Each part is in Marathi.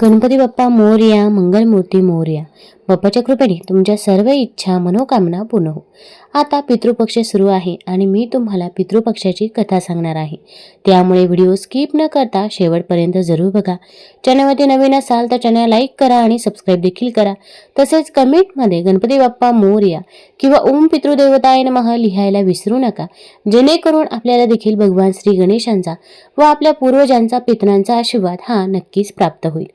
गणपती बाप्पा मोर्या मंगलमूर्ती मोर्या. बाप्पाच्या कृपेने तुमच्या सर्व इच्छा मनोकामना पूर्ण हो. आता पितृपक्ष सुरू आहे आणि मी तुम्हाला पितृपक्षाची कथा सांगणार आहे. त्यामुळे व्हिडिओ स्किप न करता शेवटपर्यंत जरूर बघा. चॅनलमध्ये नवीन असाल तर चॅनल लाईक करा आणि सबस्क्राईब देखील करा. तसेच कमेंटमध्ये गणपती बाप्पा मोर्या किंवा ओम पितृदेवताय नमः लिहायला विसरू नका. जेणेकरून आपल्याला देखील भगवान श्री गणेशांचा व आपल्या पूर्वजांचा पितरांचा आशीर्वाद हा नक्कीच प्राप्त होईल.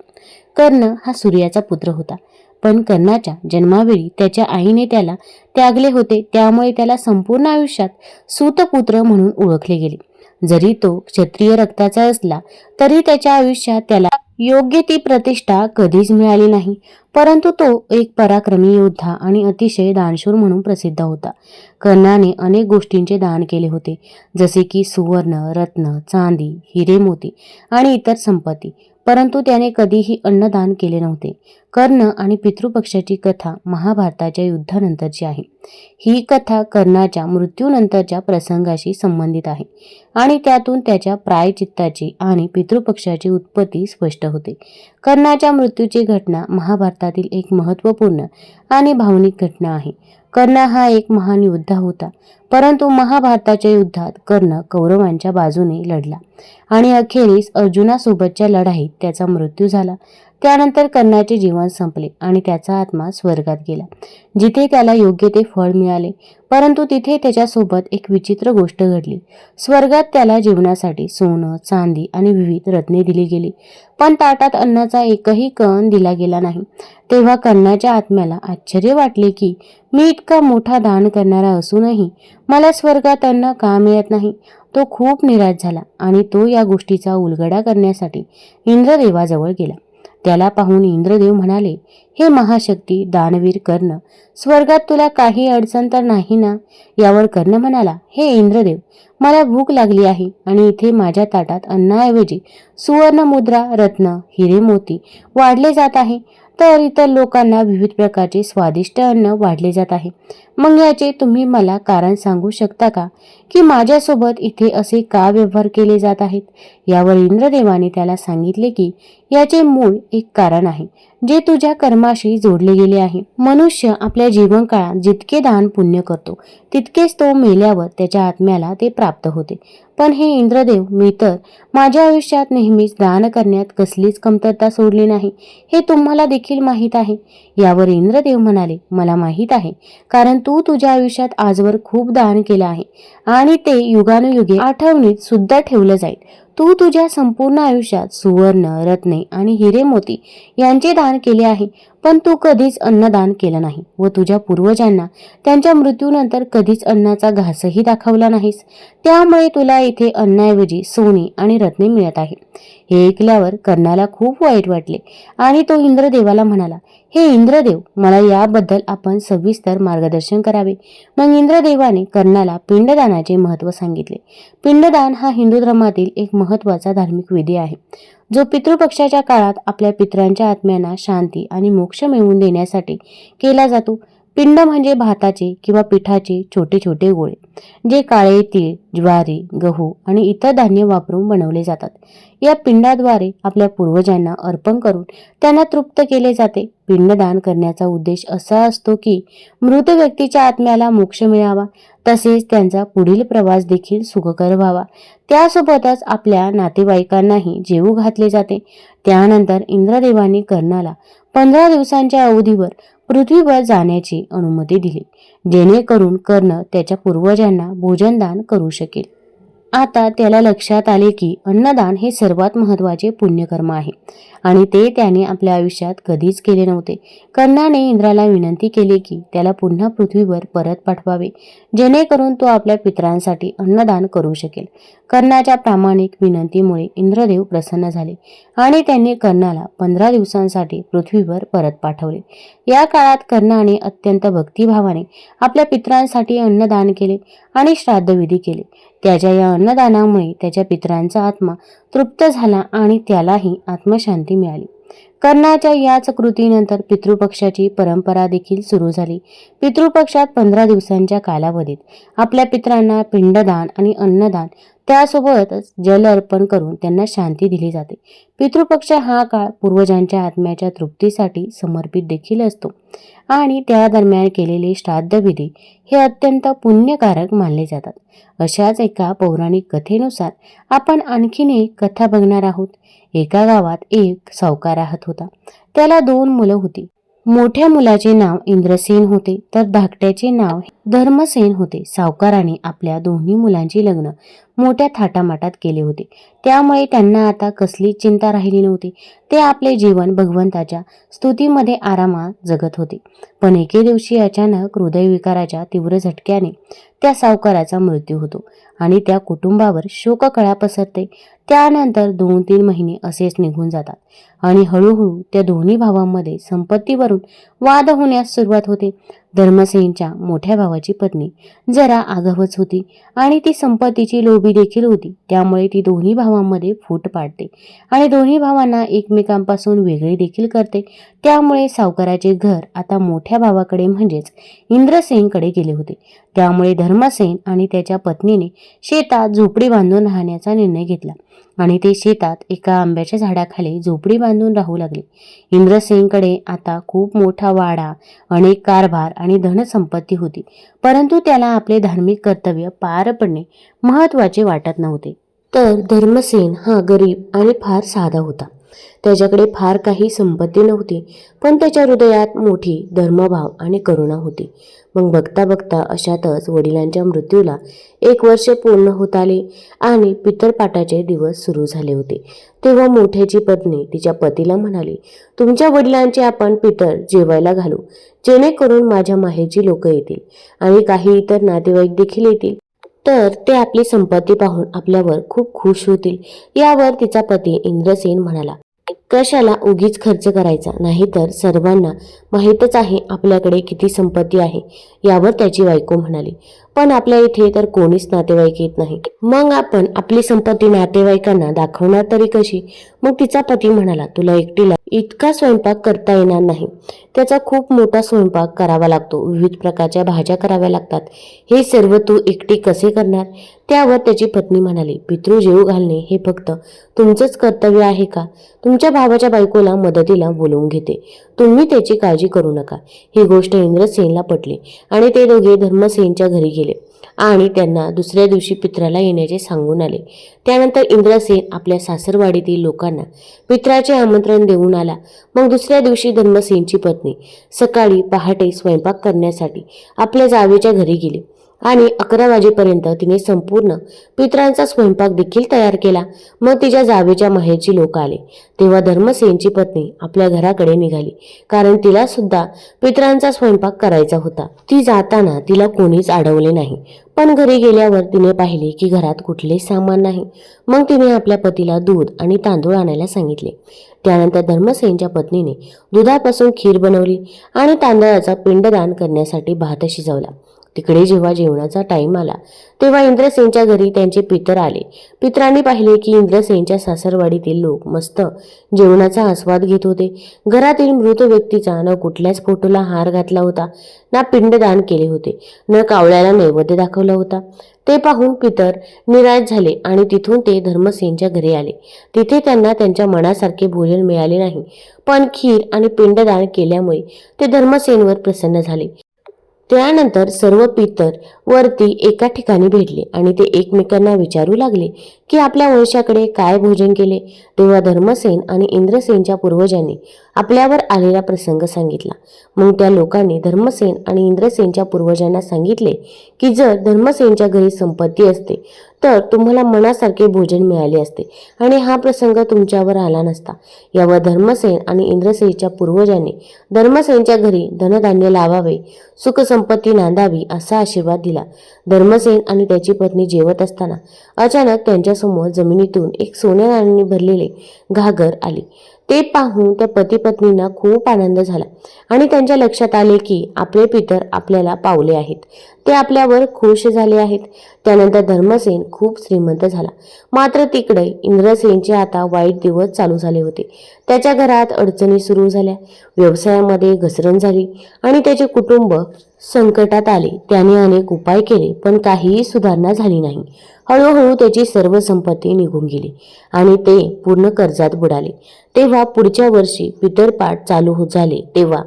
कर्ण हा सूर्याचा पुत्र होता. पण कर्णाच्या जन्मावेळी त्याच्या आईने त्याला त्यागले होते. त्यामुळे त्याला संपूर्ण आयुष्यात सूतपुत्र म्हणून ओळखले गेले. जरी तो क्षत्रिय रक्ताचा असला तरी त्याच्या आयुष्यात त्याला योग्य ती प्रतिष्ठा कधीच मिळाली नाही. परंतु तो एक पराक्रमी योद्धा आणि अतिशय दानशूर म्हणून प्रसिद्ध होता. कर्णाने अनेक गोष्टींचे दान केले होते जसे की सुवर्ण रत्न चांदी हिरे मोती आणि इतर संपत्ती. परंतु त्याने कधीही अन्नदान केले नव्हते. कर्ण आणि पितृपक्षाची कथा महाभारताच्या युद्धानंतरची आहे. ही कथा कर्णाच्या मृत्यूनंतरच्या प्रसंगाशी संबंधित आहे आणि त्यातून त्याच्या प्रायचित्ताची आणि पितृपक्षाची उत्पत्ती स्पष्ट होते. कर्णाच्या मृत्यूची घटना महाभारतातील एक महत्त्वपूर्ण आणि भावनिक घटना आहे. कर्ण हा एक महान योद्धा होता. परंतु महाभारताच्या युद्धात कर्ण कौरवांच्या बाजूने लढला. आणि अखेरीस अर्जुनासोबतच्या लढाईत त्याचा मृत्यू झाला. त्यानंतर कर्णाचे जीवन संपले आणि त्याचा आत्मा स्वर्गात गेला. जिथे त्याला योग्य ते फळ मिळाले परंतु तिथे त्याच्यासोबत एक विचित्र गोष्ट घडली. स्वर्गात त्याला जीवनासाठी सोनं चांदी आणि विविध रत्ने दिली गेली पण ताटात अन्नाचा एकही कण दिला गेला नाही. तेव्हा कर्णाच्या आत्म्याला आश्चर्य वाटले की मी इतका मोठा दान करणारा असूनही मला स्वर्गात अन्न का मिळत नाही? तो खूप निराश झाला आणि तो या गोष्टीचा उलगडा करण्यासाठी इंद्रदेवाजवळ गेला. त्याला पाहून इंद्रदेव म्हणाले हे महाशक्ती दानवीर कर्ण स्वर्गात तुला काही अडचण तर नाही ना? यावर कर्ण म्हणाला हे इंद्रदेव मला भूक लागली आहे आणि इथे माझ्या ताटात अन्नाऐवजी सुवर्ण मुद्रा रत्न हिरे मोती वाढले जात आहे. तर इतर लोकांना विविध प्रकारचे स्वादिष्ट अन्न वाढले जात आहे. मग याचे तुम्ही मला कारण सांगू शकता का? की माझ्यासोबत इथे असे का व्यवहार केले जात आहेत? यावर इंद्रदेवाने त्याला सांगितले की याचे मूळ एक कारण आहे. जे तुझ्या कर्माशी जोडले गेले आहे. मनुष्य आपल्या जीवनकाळात जितके दान पुण्य करतो तितकेच तो मेल्यावर त्याच्या आत्म्याला ते प्राप्त होते. पण हे इंद्रदेव मी तर माझ्या आयुष्यात नेहमीच दान करण्यात कसलीच कमतरता सोडली नाही. हे तुम्हाला देखील माहीत आहे. यावर इंद्रदेव म्हणाले मला माहीत आहे कारण तू तुझ्या आयुष्यात आजवर खूप दान केलं आहे आणि ते युगानुयुगे आठवणीत सुद्धा ठेवलं जाईल. तू तुझ्या संपूर्ण आयुष्यात सुवर्ण रत्ने आणि हिरे मोती यांचे दान केले आहे. पण तू कधीच अन्नदान केलं नाही व तुझ्या पूर्वजांना त्यांच्या मृत्यूनंतर कधीच अन्नाचा घासही दाखवला नाहीस. त्यामुळे तुला इथे अन्नाऐवजी सोने आणि रत्ने मिळत आहे हे ऐकल्यावर कर्णाला खूप वाईट वाटले आणि तो इंद्रदेवाला म्हणाला हे इंद्रदेव मला याबद्दल आपण सविस्तर मार्गदर्शन करावे. मग इंद्रदेवाने कर्णाला पिंडदानाचे महत्त्व सांगितले. पिंडदान हा हिंदू धर्मातील एक महत्त्वाचा धार्मिक विधी आहे. जो पितृपक्षाच्या काळात आपल्या पितरांच्या आत्म्यांना शांती आणि मोक्ष मिळवून देण्यासाठी केला जातो पिंड म्हणजे भाताचे किंवा पिठाचे छोटे छोटे गोळे जे काळे तीळ ज्वारी गहू आणि इतर धान्य वापरून बनवले जातात. या पिंडाद्वारे आपल्या पूर्वजांना अर्पण करून त्यांना तृप्त केले जाते. पिंडदान करण्याचा उद्देश असा असतो की मृत व्यक्तीच्या आत्म्याला मोक्ष मिळावा तसेच त्यांचा पुढील प्रवास देखील सुखकर व्हावा. त्यासोबतच आपल्या नातेवाईकांनाही जेवू घातले जाते. त्यानंतर इंद्रदेवांनी कर्णाला पंधरा दिवसांच्या अवधीवर पृथ्वीवर जाण्याची अनुमती दिली. जेणेकरून कर्ण त्याच्या पूर्वजांना भोजनदान करू शकेल. आता त्याला लक्षात आले की अन्नदान हे सर्वात महत्त्वाचे पुण्यकर्म आहे. आणि ते त्याने आपल्या आयुष्यात कधीच केले नव्हते. कर्णाने इंद्राला विनंती केली की त्याला पुन्हा पृथ्वीवर परत पाठवावे जेणेकरून तो आपल्या पित्रांसाठी अन्नदान करू शकेल. कर्णाच्या प्रामाणिक विनंतीमुळे इंद्रदेव प्रसन्न झाले आणि त्यांनी कर्णाला पंधरा दिवसांसाठी पृथ्वीवर परत पाठवले. या काळात कर्णाने अत्यंत भक्तिभावाने आपल्या पित्रांसाठी अन्नदान केले आणि श्राद्धविधी केले. त्याच्या या अन्नदानामुळे त्याच्या पितरांचा आत्मा तृप्त झाला आणि त्यालाही आत्मशांती मिळाली. कर्णाच्या याच कृतीनंतर पितृपक्षाची परंपरा देखील सुरू झाली. पितृपक्षात पंधरा दिवसांच्या कालावधीत आपल्या पित्रांना पिंडदान आणि अन्नदान त्यासोबतच जल अर्पण करून त्यांना शांती दिली जाते. पितृपक्ष हा काळ पूर्वजांच्या आत्म्याच्या तृप्तीसाठी समर्पित देखील असतो. आणि त्या दरम्यान केलेले श्राद्धविधी हे अत्यंत पुण्यकारक मानले जातात. अशाच एका पौराणिक कथेनुसार आपण आणखीन एक कथा बघणार आहोत. एका गावात एक सावकार राहत होता. त्याला दोन मुलं होती. मोठ्या मुलाचे नाव इंद्रसेन होते तर धाकट्याचे नाव धर्मसेन होते. सावकाराने आपल्या दोन्ही मुलांची लग्न मोठ्या थाटामाटात केले होते. त्यामुळे त्यांना आता कसली चिंता राहिली नव्हती. ते आपले जीवन भगवंताच्या स्तुतीमध्ये आरामात जगत होते. पण एके दिवशी अचानक हृदयविकाराच्या तीव्र झटक्याने त्या सावकाराचा मृत्यू होतो आणि त्या कुटुंबावर शोककळा पसरते. त्यानंतर दोन तीन महिने असेच निघून जातात आणि हळूहळू त्या दोन्ही भावांमध्ये संपत्तीवरून वाद होण्यास सुरुवात होते. धर्मसेनच्या मोठ्या भावाची पत्नी. जरा आगावच होती आणि ती संपत्तीची लोभी देखील होती. त्यामुळे ती दोन्ही भावांमध्ये फूट पाडते आणि दोन्ही भावांना एकमेकांपासून वेगळे देखील करते. त्यामुळे सावकाराचे घर आता मोठ्या भावाकडे म्हणजेच इंद्रसेनकडे गेले होते. त्यामुळे धर्मसेन आणि त्याच्या पत्नीने शेतात झोपडी बांधून राहण्याचा निर्णय घेतला. आणि ते शेतात एका आंब्याच्या झाडाखाली झोपडी बांधून राहू लागले. इंद्रसेनकडे आता खूप मोठा वाडा अनेक कारभार आणि धनसंपत्ती होती. परंतु त्याला आपले धार्मिक कर्तव्य पार पडणे महत्त्वाचे वाटत नव्हते. तर धर्मसेन हा गरीब आणि फार साधा होता. त्याच्याकडे फार काही संपत्ती नव्हती पण त्याच्या हृदयात मोठी धर्मभाव आणि करुणा होती. मग बघता बघता अशातच वडिलांच्या मृत्यूला एक वर्ष पूर्ण होत आले आणि पितरपाटाचे दिवस सुरू झाले होते. तेव्हा मोठ्याची पत्नी तिच्या पतीला म्हणाली तुमच्या वडिलांचे आपण पितर जेवायला घालू जेणेकरून माझ्या माहेरची लोक येतील आणि काही इतर नातेवाईक देखील येतील. तर ते आपली संपत्ती पाहून आपल्यावर खूप खुश होतील. यावर तिचा पती इंद्रसेन म्हणाला कशाला उगीच खर्च करायचा? नाहीतर सर्वांना माहीतच आहे आपल्याकडे किती संपत्ती आहे यावर त्याची बायको म्हणाली. पण आपल्या इथे तर कोणीच नातेवाईक येत नाही. मग आपण आपली संपत्ती नातेवाईकांना दाखवणार तरी कशी? मग तिचा पती म्हणाला तुला एकटीला इतका स्वयंपाक करता येणार नाही. त्याचा खूप मोठा स्वयंपाक करावा लागतो. विविध प्रकारच्या भाज्या कराव्या लागतात. हे सर्व तू एकटी कसे करणार? त्यावर त्याची पत्नी म्हणाली पितृ जेव घालणे हे फक्त तुमचंच कर्तव्य आहे का? तुमच्या भावाच्या बायकोला मदतीला बोलवून घेते. तुम्ही त्याची काळजी करू नका. ही गोष्ट इंद्रसेनला पटली आणि ते दोघे धर्मसेनच्या घरी गेले आणि त्यांना दुसऱ्या दिवशी पित्राला येण्याचे सांगून आले. त्यानंतर इंद्रसेन आपल्या सासरवाडीतील लोकांना पित्राचे आमंत्रण देऊन आला. मग दुसऱ्या दिवशी धर्मसेनची पत्नी सकाळी पहाटे स्वयंपाक करण्यासाठी आपल्या जावेच्या घरी गेली. आणि अकरा वाजेपर्यंत तिने संपूर्ण पित्रांचा स्वयंपाक देखील तयार केला. मग तिच्या जावेच्या माहेरची लोक आले. तेव्हा धर्मसेनची पत्नी आपल्या घराकडे निघाली. कारण तिला सुद्धा पित्रांचा स्वयंपाक करायचा होता. ती जाताना तिला कोणीच अडवले नाही. पण घरी गेल्यावर तिने पाहिले की घरात कुठले सामान नाही. मग तिने आपल्या पतीला दूध आणि तांदूळ आणायला सांगितले. त्यानंतर धर्मसेनच्या पत्नीने दुधापासून खीर बनवली आणि तांदळाचा पिंडदान करण्यासाठी भात शिजवला. तिकडे जेव्हा जेवणाचा टाईम आला तेव्हा इंद्रसेनच्या घरी त्यांचे पितर आले. पित्रांनी पाहिले की इंद्रसेनच्या सासरवाडीतील लोक मस्त जेवणाचा आस्वाद घेत होते. घरातील मृत व्यक्तीचा न कुठल्याच फोटोला हार घातला होता ना पिंडदान केले होते न कावळ्याला नैवेद्य दाखवला होता. ते पाहून पितर निराश झाले आणि तिथून ते धर्मसेनच्या घरी आले. तिथे त्यांना त्यांच्या मनासारखे भोजन मिळाले नाही. पण खीर आणि पिंडदान केल्यामुळे ते धर्मसेनवर प्रसन्न झाले. त्यानंतर सर्व पितर वरती एका ठिकाणी भेटले आणि ते एकमेकांना विचारू लागले की आपल्या वंशाकडे काय भोजन केले? तेव्हा धर्मसेन आणि इंद्रसेनच्या पूर्वजांनी आपल्यावर आलेला प्रसंग सांगितला. मग त्या लोकांनी धर्मसेन आणि इंद्रसेनच्या पूर्वजांना सांगितले की जर धर्मसेनच्या घरी संपत्ती असते तर तुम्हाला मनासारखे भोजन मिळाले असते आणि हा प्रसंग तुमच्यावर आला नसता. यावर धर्मसेन आणि इंद्रसेनच्या पूर्वजांनी धर्मसेनच्या घरी धनधान्य लावावे सुखसंपत्ती नांदावी असा आशीर्वाद दिला. धर्मसेन आणि त्याची पत्नी जेवत असताना अचानक त्यांच्यासमोर जमिनीतून एक सोन्या नाण्याने भरलेले घागर आली. ते पाहून त्या पती पत्नींना खूप आनंद झाला आणि त्यांच्या लक्षात आले की आपले पितर आपल्याला पावले आहेत. ते आपल्यावर खुश झाले आहेत. त्यानंतर धर्मसेन खूप श्रीमंत झाला. मात्र तिकडे इंद्रसेनचे आता वाईट दिवस चालू झाले होते. त्याच्या घरात अडचणी सुरू झाल्या. व्यवसायामध्ये घसरण झाली आणि त्याचे कुटुंब संकटात आले. त्याने अनेक उपाय केले पण काहीही सुधारणा झाली नाही. हळूहळू त्याची सर्व संपत्ती निघून गेली आणि ते पूर्ण कर्जात बुडाले. तेव्हा पुढच्या वर्षी पितरपाठ चालू होत झाले. तेव्हा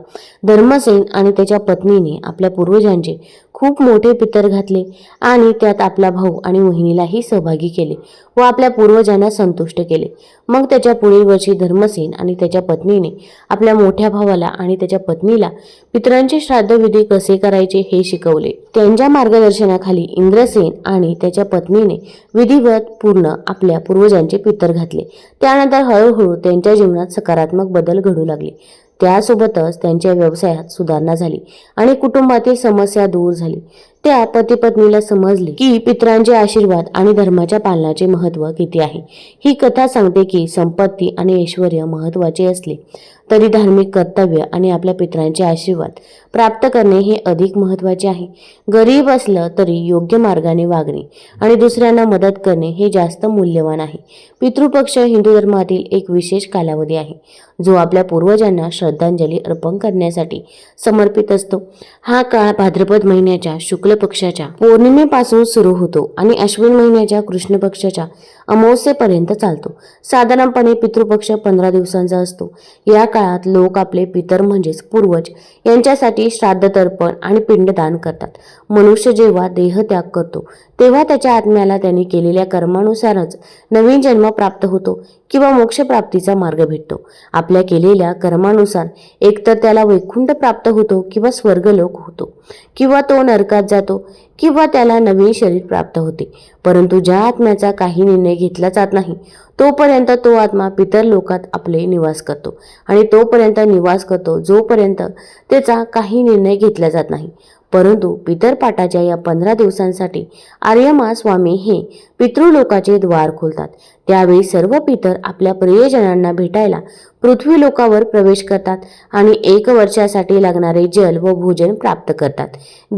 धर्मसेन आणि त्याच्या पत्नीने आपल्या पूर्वजांचे खूप मोठे पितर घातले आणि त्यात आपला भाऊ आणि मोहिनीलाही सहभागी केले व आपल्या पूर्वजांना संतुष्ट केले. मग त्याच्या पुढील वर्षी धर्मसेन आणि त्याच्या पत्नीने आपल्या मोठ्या भावाला आणि त्याच्या पत्नीला पितरांचे श्राद्धविधी कसे करायचे हे शिकवले. त्यांच्या मार्गदर्शनाखाली इंद्रसेन आणि त्याच्या पत्नीने विधिवत पूर्ण आपल्या पूर्वजांचे पितर घातले. त्यानंतर हळूहळू त्यांच्या जीवनात सकारात्मक बदल घडू लागले. त्यासोबतच त्यांच्या व्यवसायात सुधारणा झाली आणि कुटुंबातील समस्या दूर झाली. त्या पती पत्नीला समजले की पितरांचे आशीर्वाद आणि धर्माच्या पालनाचे महत्त्व किती आहे. ही कथा सांगते की संपत्ती आणि ऐश्वर महत्त्वाचे असले. तरी धार्मिक कर्तव्य आणि आपल्या पितरांचे आशीर्वाद प्राप्त करणे हे अधिक महत्त्वाचे आहे. गरीब असलं तरी योग्य मार्गाने वागणे आणि दुसऱ्यांना मदत करणे हे जास्त मूल्यवान आहे. पितृपक्ष हिंदू धर्मातील एक विशेष कालावधी आहे जो आपल्या पूर्वजांना श्रद्धांजली अर्पण करण्यासाठी समर्पित असतो. हा काळ भाद्रपद महिन्याच्या शुक्ल पक्षाच्या पौर्णिमेपासून सुरू होतो आणि अश्विन महिन्याच्या कृष्ण पक्षाच्या अमावस्येपर्यंत चालतो. साधारणपणे पितृपक्ष पंधरा दिवसांचा असतो. या काळात लोक आपले पितर म्हणजेच पूर्वज यांच्यासाठी श्राद्ध तर्पण आणि पिंडदान करतात. मनुष्य जेव्हा देहत्याग करतो तेव्हा त्याच्या आत्म्याला त्यांनी केलेल्या कर्मानुसारच नवीन जन्म प्राप्त होतो किंवा मोक्षप्राप्तीचा मार्ग भेटतो. आपल्या केलेल्या कर्मानुसार एकतर त्याला वैकुंठ प्राप्त होतो किंवा स्वर्गलोक होतो किंवा तो नरकात जातो किंवा त्याला नवीन शरीर प्राप्त होते. परंतु ज्या आत्म्याचा काही निर्णय घेतला जात नाही तोपर्यंत तो आत्मा पितर लोकात आपले निवास करतो. आणि तोपर्यंत निवास करतो जोपर्यंत त्याचा काही निर्णय घेतला जात नाही. परंतु पितरपाठाच्या या पंधरा दिवसांसाठी आर्यमा स्वामी हे पितृलोकाचे द्वार खोलतात. त्यावेळी सर्व पितर आपल्या प्रियजनांना भेटायला पृथ्वी लोकावर प्रवेश करतात आणि एक वर्षासाठी लागणारे जल व भोजन प्राप्त करतात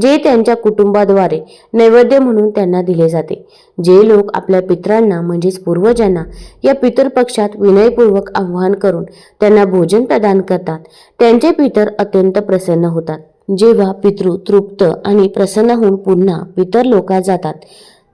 जे त्यांच्या कुटुंबाद्वारे नैवेद्य म्हणून त्यांना दिले जाते. जे लोक आपल्या पितरांना म्हणजेच पूर्वजांना या पितृपक्षात विनयपूर्वक आव्हान करून त्यांना भोजन प्रदान करतात त्यांचे पितर अत्यंत प्रसन्न होतात. जेव्हा पितृ तृप्त आणि प्रसन्न होऊन पुन्हा पितर लोकात जातात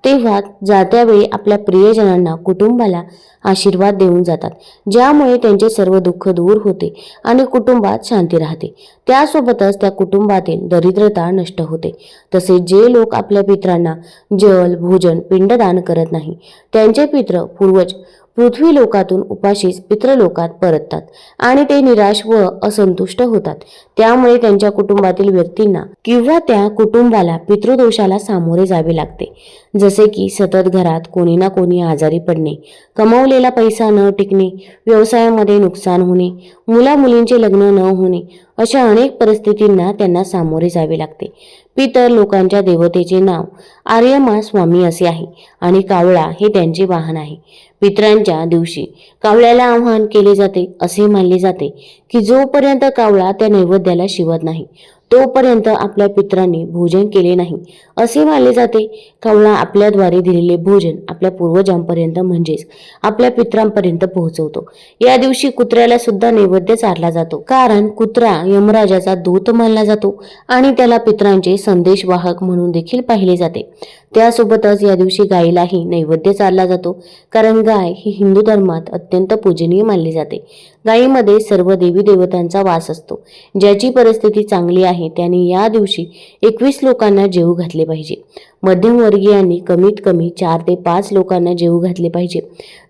तेव्हा जात्यावेळी आपल्या प्रियजनांना कुटुंबाला आशीर्वाद देऊन जातात ज्यामुळे त्यांचे सर्व दुःख दूर होते आणि कुटुंबात शांती राहते. त्यासोबतच त्या कुटुंबातील दरिद्रता नष्ट होते. तसेच जे लोक आपल्या पित्रांना जल भोजन पिंडदान करत नाही त्यांचे पित्र पूर्वज पृथ्वी लोकातून उपाशीच पितृलोकात परततात आणि ते निराश व असंतुष्ट होतात. त्यामुळे त्यांच्या कुटुंबातील व्यक्तींना किंवा त्या कुटुंबाला पितृदोषाला सामोरे जावे लागते. जसे की सतत घरात कोणी ना कोणी आजारी पडणे कमावलेला पैसा न टिकणे व्यवसायामध्ये नुकसान होणे मुला मुलींचे लग्न न होणे अशा अनेक परिस्थितींना त्यांना सामोरे जावे लागते. पितर लोकांच्या देवतेचे नाव आर्यमा स्वामी असे आहे आणि कावळा हे त्यांचे वाहन आहे. मित्रांच्या दिवशी कावळ्याला आव्हान केले जाते असे मानले जाते की जोपर्यंत कावळा त्या नैवेद्याला शिवत नाही तोपर्यंत आपल्या पित्रांनी भोजन केले नाही. असे मानले जाते. कावळा आपल्याद्वारे दिलेले भोजन आपल्या पूर्वजांपर्यंत म्हणजेच आपल्या पितरांपर्यंत पोहोचवतो. या दिवशी कुत्र्याला सुद्धा नैवेद्य चारला जातो. कारण कुत्रा यमराजाचा दूत मानला जातो आणि त्याला पितरांचे संदेशवाहक म्हणून देखील पाहिले जाते. त्यासोबतच या दिवशी गायीलाही नैवेद्य चारला जातो. कारण गाय ही हिंदू धर्मात अत्यंत पूजनीय मानली जाते. गायीमध्ये सर्व देवी देवतांचा वास असतो. ज्याची परिस्थिती चांगली आहे त्याने या दिवशी एकवीस लोकांना जेवू घातले पाहिजे. मध्यमवर्गीयांनी कमीत कमी चार ते पाच लोकांना जेवू घातले पाहिजे.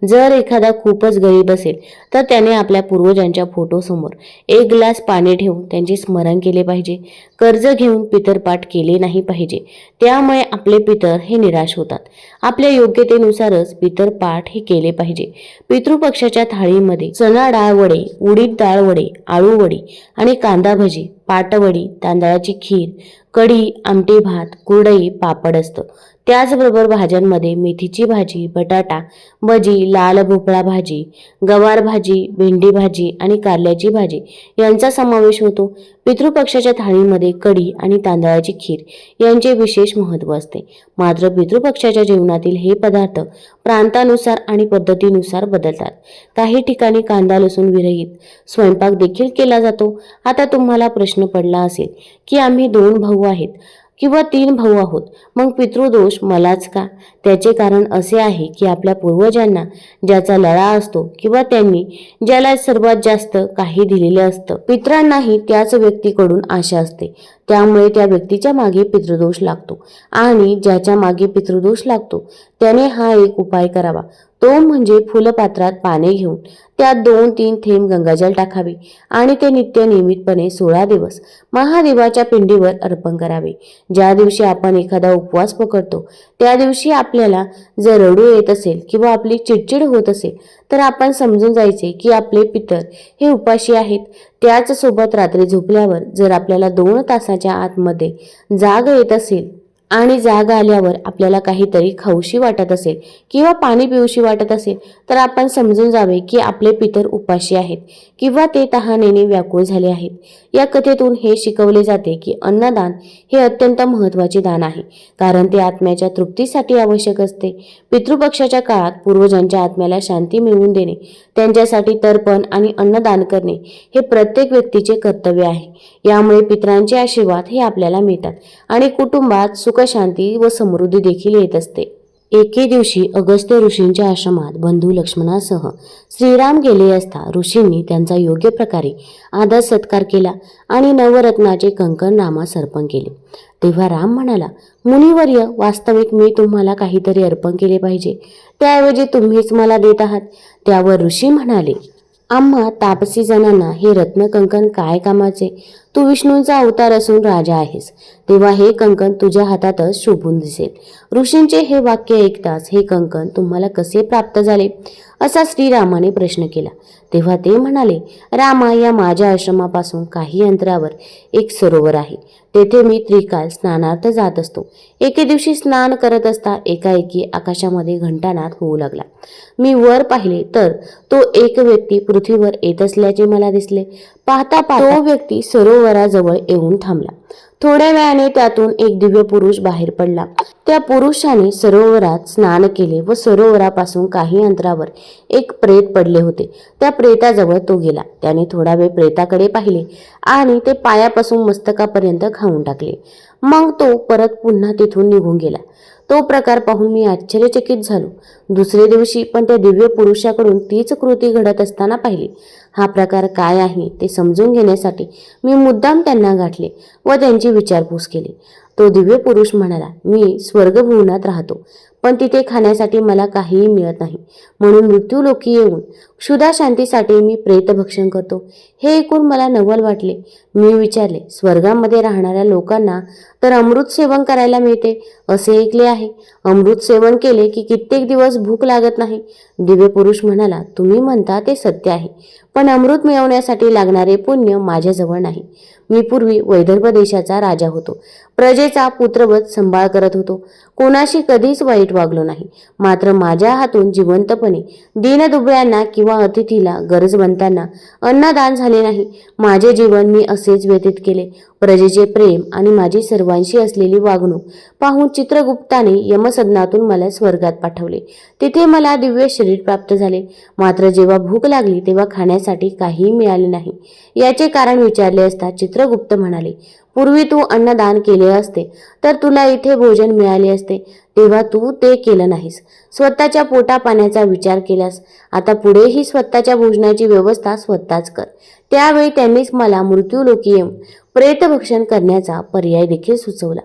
जर एखादा खूपच गरीब असेल तर त्याने आपल्या पूर्वजांच्या फोटोसमोर एक ग्लास पाणी ठेवून त्यांचे स्मरण केले पाहिजे. कर्ज घेऊन पितरपाठ केले नाही पाहिजे. त्यामुळे आपले पितर हे निराश होतात. आपल्या योग्यतेनुसारच पितरपाठ हे केले पाहिजे. पितृपक्षाच्या थाळीमध्ये चणा डाळ वडे उडीद डाळ वडे आळू वडे आणि कांदा भजी पाटवडी तांदळाची खीर कढी आमटी भात कुरडई पापड असतं. त्याचबरोबर भाज्यांमध्ये मेथीची भाजी बटाटा भजी लाल भोपळा भाजी गवार भाजी भेंडी भाजी आणि कारल्याची भाजी यांचा समावेश होतो. पितृपक्षाच्या थाळीमध्ये कढी आणि तांदळाची खीर यांचे विशेष महत्त्व असते. मात्र पितृपक्षाच्या जेवणातील हे पदार्थ प्रांतानुसार आणि पद्धतीनुसार बदलतात. काही ठिकाणी कांदा लसूण विरहित स्वयंपाक देखील केला जातो. आता तुम्हाला प्रश्न पडला असेल की आम्ही दोन भाऊ आहेत. किंवा तीन भाऊ आहोत. मग पितृदोष मलाच का? त्याचे कारण असे आहे की आपल्या पूर्वजांना ज्याचा लळा असतो किंवा त्यांनी ज्याला सर्वात जास्त काही दिलेले असतं पित्रांनाही त्याच व्यक्तीकडून आशा असते. त्यामुळे त्या व्यक्तीच्या मागे पितृदोष लागतो आणि ज्याच्या मागे पितृदोष लागतो त्याने हा एक उपाय करावा. तो म्हणजे फुलपात्रात पाने घेऊन त्यात दोन तीन थेंब गंगाजल टाकावे आणि ते नित्य नियमितपणे सोळा दिवस महादेवाच्या पिंडीवर अर्पण करावे. ज्या दिवशी आपण एखादा उपवास पकडतो त्या दिवशी आपल्याला जर रडू येत असेल किंवा आपली चिडचिड होत असेल तर आपण समजून जायचे की आपले पितर हे उपाशी आहेत. त्याचसोबत रात्री झोपल्यावर जर आपल्याला दोन तासाच्या आतमध्ये जाग येत असेल आणि जाग आल्यावर आपल्याला काहीतरी खाऊशी वाटत असेल किंवा पाणी पिऊशी वाटत असेल तर आपण समजून जावे की आपले पितर उपाशी आहेत किंवा ते तहानेने व्याकुळ झाले आहेत. या कथेतून हे शिकवले जाते की अन्नदान हे अत्यंत महत्त्वाचे दान आहे कारण ते आत्म्याच्या तृप्तीसाठी आवश्यक असते. पितृपक्षाच्या काळात पूर्वजांच्या आत्म्याला शांती मिळवून देणे त्यांच्यासाठी तर्पण आणि अन्नदान करणे हे प्रत्येक व्यक्तीचे कर्तव्य आहे. यामुळे पितरांचे आशीर्वाद हे आपल्याला मिळतात आणि कुटुंबात सुख सुखशांती व समृद्धी देखील येत असते. एके दिवशी अगस्त्य ऋषींच्या आश्रमात बंधू लक्ष्मणासह श्रीराम गेले असता ऋषींनी त्यांचा योग्य प्रकारे आदर सत्कार केला आणि नवरत्नाचे कंकण रामास अर्पण केले. तेव्हा राम म्हणाला मुनिवर्य वास्तविक मी तुम्हाला काहीतरी अर्पण केले पाहिजे. त्याऐवजी तुम्हीच मला देत आहात. त्यावर ऋषी म्हणाले आम्हा तापसी जणांना हे रत्न कंकण काय कामाचे? तू विष्णूंचा अवतार असून राजा आहेस. तेव्हा हे कंकण तुझ्या हातातच शोभून दिसेल. ऋषींचे हे वाक्य ऐकताच हे कंकण तुम्हाला कसे प्राप्त झाले? असा श्रीरामाने प्रश्न केला. तेव्हा ते म्हणाले रामा या माझ्या आश्रमापासून काही अंतरावर एक सरोवर आहे. तेथे मी त्रिकाल स्नानार्थ जात असतो. एके दिवशी स्नान करत असता एकाएकी आकाशामध्ये घंटानाद होऊ लागला. मी वर पाहिले तर तो एक व्यक्ती पृथ्वीवर येत असल्याचे मला दिसले. पाहता पाहता तो व्यक्ती सरोवराजवळ येऊन थांबला. थोड्या वेळाने त्यातून एक दिव्य पुरुष बाहेर पडला. त्या पुरुषाने सरोवरात स्नान केले व सरोवरापासून काही अंतरावर एक प्रेत पडले होते. त्या प्रेताजवळ तो गेला. त्याने थोडा वेळ प्रेताकडे पाहिले आणि ते पायापासून मस्तकापर्यंत खाऊन टाकले. मग तो परत पुन्हा तिथून निघून गेला. तो प्रकार पाहून मी आश्चर्यचकित झालो. दुसरे दिवशी पण त्या दिव्य पुरुषाकडून तीच कृती घडत असताना पाहिली. हा प्रकार काय आहे ते समजून घेण्यासाठी मी मुद्दाम त्यांना गाठले व त्यांची विचारपूस केली. तो दिव्य पुरुष म्हणाला मी स्वर्गभुवनात राहतो. पण तिथे खाण्यासाठी मला काहीही मिळत नाही. म्हणून मृत्यूलोकी येऊन क्षुधा शांतीसाठी मी प्रेतभक्षण करतो. हे ऐकून मला नवल वाटले. मी विचारले स्वर्गामध्ये राहणाऱ्या लोकांना तर अमृत सेवन करायला मिळते? असे ऐकले आहे. अमृत सेवन केले की कित्येक दिवस भूक लागत नाही. दिव्य पुरुष म्हणाला तुम्ही म्हणता ते सत्य आहे. पण अमृत मिळवण्यासाठी लागणारे पुण्य माझ्याजवळ नाही. मी पूर्वी वैदर्भ देशाचा राजा होतो. प्रजेचा पुत्रवत सांभाळ करत होतो. कोणाशी कधीच वाईट वागलो नाही. मात्र माझ्या हातून जिवंतपणे दीनदुबळ्यांना किंवा अतिथीला गरजवंतांना अन्नदान झाले नाही. माझे जीवन मी असेच व्यतीत केले. प्रजेचे प्रेम आणि माझी सर्वांशी असलेली वागणूक पाहून चित्रगुप्ताने यमसदनातून मला स्वर्गात पाठवले. तिथे मला दिव्य शरीर प्राप्त झाले. मात्र जेव्हा भूक लागली तेव्हा खाण्यासाठी काहीही मिळाले नाही. याचे कारण विचारले असता चित्र चित्रगुप्त म्हणाले पूर्वी तू अन्नदान केले असते तर तुला इथे भोजन मिळाले असते. तेव्हा तू ते केलं नाहीस. स्वतःच्या पोटा पाण्याचा विचार केलास आता पुढेही स्वतःच्या भोजनाची व्यवस्था स्वतःच कर. त्यावेळी त्यांनीच मला मृत्यूलोकी येऊन प्रेतभक्षण करण्याचा पर्याय देखील सुचवला.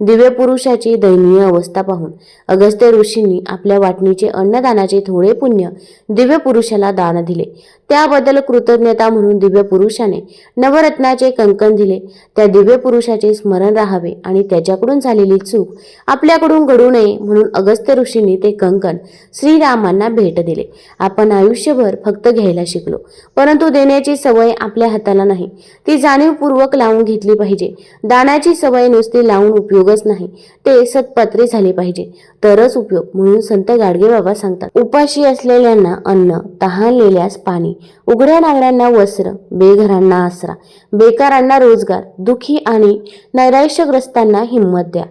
दिव्य पुरुषाची दयनीय अवस्था पाहून अगस्त्य ऋषींनी आपल्या वाटणीचे अन्नदानाचे थोडे पुण्य दिव्य पुरुषाला दान दिले. त्याबद्दल कृतज्ञता म्हणून दिव्य पुरुषाने नवरत्नाचे कंकण दिले. त्या दिव्य पुरुषाचे स्मरण राहावे आणि त्याच्याकडून झालेली चूक आपल्याकडून घडू नये म्हणून अगस्त्य ऋषींनी ते कंकण श्रीरामांना भेट दिले. आपण आयुष्यभर फक्त घ्यायला शिकलो परंतु देण्याची सवय आपल्या हाताला नाही. ती जाणीवपूर्वक लावून लावून घेतली पाहिजे. दानाची सवय नुसती लावून उपयोगच नाही. ते सत्पात्री झाले पाहिजे. तरच उपयोग म्हणून संत गाडगे बाबा सांगतात. उपाशी असलेल्यांना अन्न तहानलेल्यास पाणी उघड्या नागड्यांना वस्त्र बेघरांना आसरा बेकारांना रोजगार दुखी आणि नैराश्यग्रस्तांना हिंमत द्या.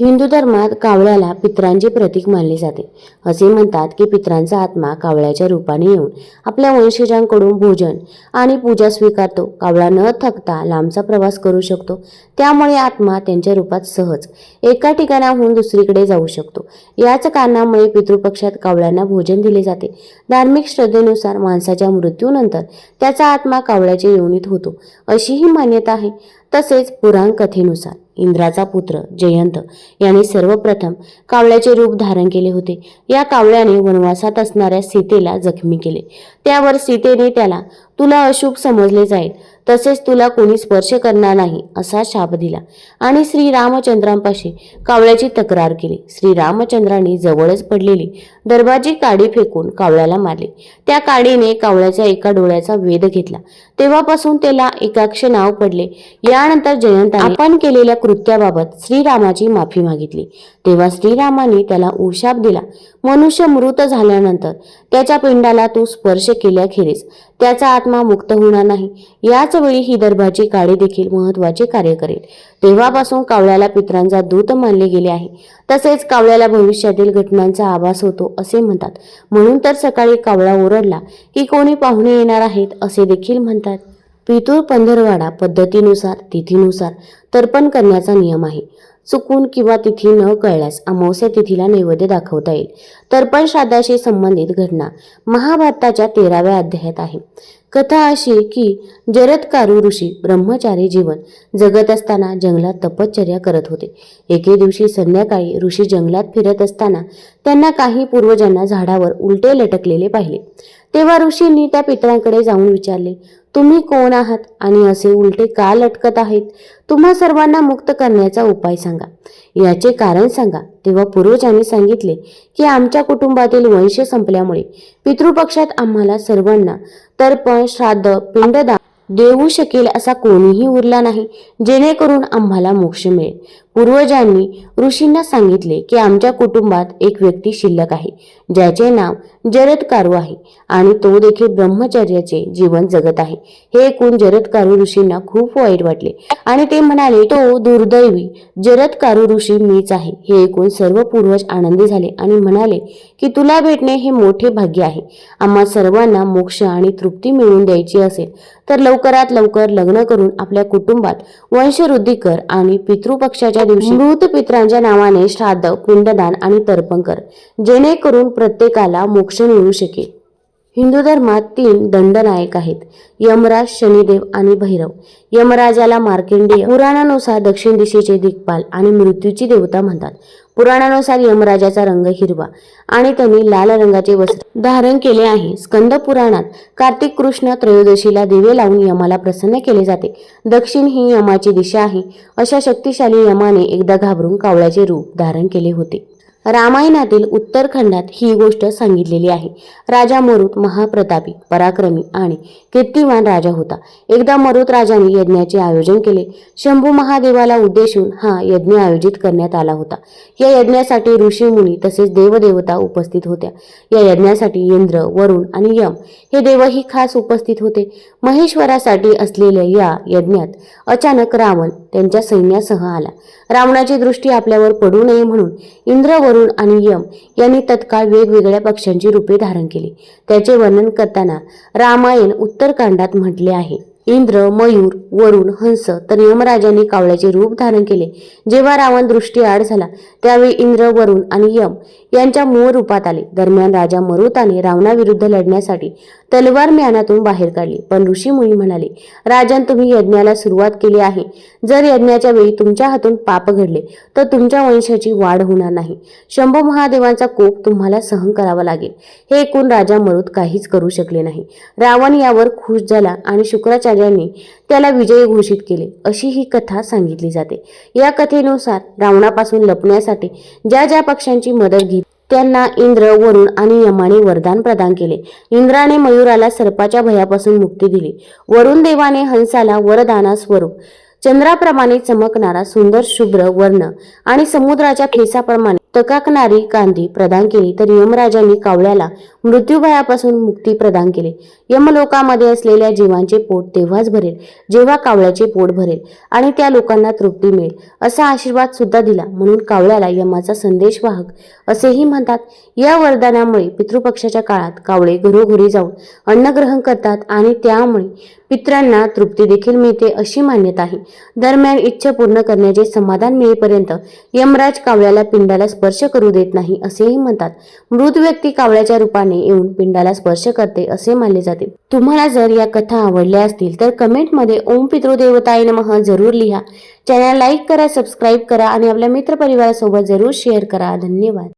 हिंदू धर्मात कावळ्याला पित्रांचे प्रतीक मानले जाते. असे म्हणतात की पित्रांचा आत्मा कावळ्याच्या रूपाने येऊन आपल्या वंशजांकडून भोजन आणि पूजा स्वीकारतो. कावळा न थकता लांबचा प्रवास करू शकतो. त्यामुळे आत्मा त्यांच्या रूपात सहज एका ठिकाणाहून दुसरीकडे जाऊ शकतो. याच कारणामुळे पितृपक्षात कावळ्यांना भोजन दिले जाते. धार्मिक श्रद्धेनुसार माणसाच्या मृत्यूनंतर त्याचा आत्मा कावळ्याच्या योनीत होतो. अशीही मान्यता आहे. तसेच पुराण कथेनुसार इंद्राचा पुत्र जयंत याने सर्वप्रथम कावळ्याचे रूप धारण केले होते. या कावळ्याने वनवासात असणाऱ्या सीतेला जखमी केले. त्यावर सीतेने त्याला तुला अशुभ समजले जाईल. तसेच तुला कोणी स्पर्श करणार नाही असा शाप दिला. आणि श्री रामचंद्रांपाशी कावळ्याची तक्रार केली. श्री रामचंद्रांनी जवळच पडलेली दरबाजी काडी फेकून कावळ्याला मारले. त्या काडीने कावळ्याच्या एका डोळ्याचा वेध घेतला. तेव्हापासून त्याला एकाक्ष नाव पडले. यानंतर जयंताने आपण केलेल्या कृत्याबाबत श्रीरामाची माफी मागितली. तेव्हा श्रीरामाने त्याला उशाप दिला. मनुष्य मृत झाल्यानंतर त्याच्या पिंडाला तू स्पर्श केल्याखेरीज त्याचा आत्मा मुक्त होणार नाही. याच वेळी ही दर्भाची काळी देखील महत्त्वाचे कार्य करेल. तेव्हापासून कावळ्याला पित्रांचा दूत मानले गेले आहे. तसेच कावळ्याला भविष्यातील घटनांचा आभास होतो असे म्हणतात. म्हणून तर सकाळी कावळा ओरडला की कोणी पाहुणे येणार आहेत असे देखील म्हणतात. पितूर पंधरवाडा पद्धतीनुसार तिथीनुसार तर्पण करण्याचा नियम आहे. चुकून किंवा तिथी न कळल्यास अमावस्या तिथीला नैवेद्य दाखवता येईल. तर्पण श्राद्धाशी संबंधित घटना. महाभारताच्या तेराव्या अध्यायात आहे. कथा अशी की जरत्कारू ऋषी ब्रह्मचारी जीवन जगत असताना जंगलात तपश्चर्या करत होते. एके दिवशी संध्याकाळी ऋषी जंगलात फिरत असताना त्यांना काही पूर्वजांना झाडावर उलटे लटकलेले पाहिले. तेव्हा ऋषींनी त्या पितरांकडे जाऊन विचारले तुम्ही कोण आहात आणि असे उलटे का लटकत आहेत? तुम्हा सर्वांना मुक्त करण्याचा उपाय सांगा. याचे कारण सांगा. तेव्हा पूर्वजांनी सांगितले की आमच्या कुटुंबातील वंश संपल्यामुळे पितृपक्षात आम्हाला सर्वांना तर्पण श्राद्ध पिंडदान देऊ शकेल असा कोणीही उरला नाही जेणेकरून आम्हाला मोक्ष मिळेल. पूर्वजांनी ऋषींना सांगितले की आमच्या कुटुंबात एक व्यक्ती शिल्लक आहे ज्याचे नाव जरदकारू आहे आणि तो देखील ब्रह्मचर्याचे जीवन जगत आहे. हे ऐकून जरदकारू ऋषींना खूप वाईट वाटले आणि ते म्हणाले तो दुर्दैवी जरदकारू ऋषी मीच आहे. हे ऐकून सर्व पूर्वज आनंदी झाले आणि म्हणाले की तुला भेटणे हे मोठे भाग्य आहे. आम्हा सर्वांना मोक्ष आणि तृप्ती मिळवून द्यायची असेल तर लवकरात लवकर लग्न करून आपल्या कुटुंबात वंशवृद्धी कर आणि पितृपक्षाच्या दिवशी मृत पित्रांच्या नावाने श्राद्ध पिंडदान आणि तर्पण कर जेणेकरून प्रत्येकाला मोक्ष मिळू शकेल. हिंदू धर्मात तीन दंडनायक आहेत यमराज शनिदेव आणि भैरव. यमराजाला मार्केंडेय पुराणानुसार दक्षिण दिशेचे दिग्पाल आणि मृत्यूची देवता म्हणतात. पुराणानुसार यमराजाचा रंग हिरवा आणि त्यांनी लाल रंगाचे वस्त्र धारण केले आहे. स्कंद पुराणात कार्तिक कृष्ण त्रयोदशीला दिवे लावून यमाला प्रसन्न केले जाते. दक्षिण ही यमाची दिशा आहे. अशा शक्तिशाली यमाने एकदा घाबरून कावळ्याचे रूप धारण केले होते. रामायणातील उत्तरखंडात ही गोष्ट सांगितलेली आहे. राजा मरुत महाप्रतापी पराक्रमी आणि कीर्तिवान राजा होता. एकदा मरुत राजाने यज्ञाचे आयोजन केले. शंभू महादेवाला उद्देशून हा यज्ञ आयोजित करण्यात आला होता. या यज्ञासाठी ऋषी मुनी तसेच देवदेवता उपस्थित होत्या. या यज्ञासाठी इंद्र वरुण आणि यम हे देवही खास उपस्थित होते. महेश्वरासाठी असलेल्या या यज्ञात अचानक रावण त्यांच्या सैन्यासह आला. रावणाची दृष्टी आपल्यावर पडू नये म्हणून इंद्र वरुण आणि यम यांनी तत्काळ वेगवेगळ्या पक्ष्यांची रूपे धारण केली. त्याचे वर्णन करताना रामायण उत्तरकांडात म्हटले आहे. इंद्र मयूर वरुण हंस तर यमराजांनी कावळ्याचे रूप धारण केले. जेव्हा रावण दृष्टी आड झाला त्यावेळी इंद्र वरुण आणि यम यांच्या मूळ रूपात आले. दरम्यान राजा मरुताने रावणाविरुद्ध लढण्यासाठी तलवार म्यानातून बाहेर काढली. पण ऋषी मुनी म्हणाले राजन तुम्ही यज्ञाला सुरुवात केली आहे. जर यज्ञाच्या वेळी तुमच्या हातून पाप घडले तर तुमच्या वंशाची वाढ होणार नाही. शंभू महादेवांचा कोप तुम्हाला सहन करावा लागेल. हे ऐकून राजा मरुत काहीच करू शकले नाही. रावण यावर खुश झाला आणि शुक्राचार्यांनी त्याला विजयी घोषित केले अशी ही कथा सांगितली जाते. या कथेनुसार रावणापासून लपण्यासाठी ज्या ज्या पक्षांची मदत घेत त्यांना इंद्र वरुण आणि यमाने वरदान प्रदान केले. इंद्राने मयुराला सर्पाच्या भयापासून मुक्ती दिली. वरुण देवाने हंसाला वरदाना स्वरूप. चंद्राप्रमाणे चमकणारा सुंदर शुभ्र वर्ण आणि समुद्राच्या ठेसाप्रमाणे तकाकणारी कांदी प्रदान केली तर यमराजांनी कावळ्याला मृत्यूभयापासून मुक्ती प्रदान केली. यमलोकामध्ये असलेल्या जीवांचे पोट तेव्हाच भरेल जेव्हा कावळ्याचे पोट भरेल आणि त्या लोकांना तृप्ती मिळेल असा आशीर्वाद सुद्धा दिला. म्हणून कावळ्याला यमाचा संदेशवाहक असेही म्हणतात. या वरदानामुळे पितृपक्षाच्या काळात कावळे घरोघरी जाऊन अन्नग्रहण करतात आणि त्यामुळे पित्रांना तृप्ती देखील मिळते अशी मान्यता आहे. दरम्यान इच्छा पूर्ण करण्याचे समाधान मिळेपर्यंत यमराज कावळ्याला पिंडाला स्पर्श करू देत नाही असेही म्हणतात. मृत व्यक्ती कावळ्याच्या रूपाने येऊन पिंडाला स्पर्श करते असे मानले जाते. तुम्हाला जर या कथा आवडल्या असतील तर कमेंटमध्ये ओम पितृदेवताय नमः जरूर लिहा. चॅनल लाईक करा सबस्क्राईब करा आणि आपल्या मित्रपरिवारासोबत जरूर शेअर करा. धन्यवाद.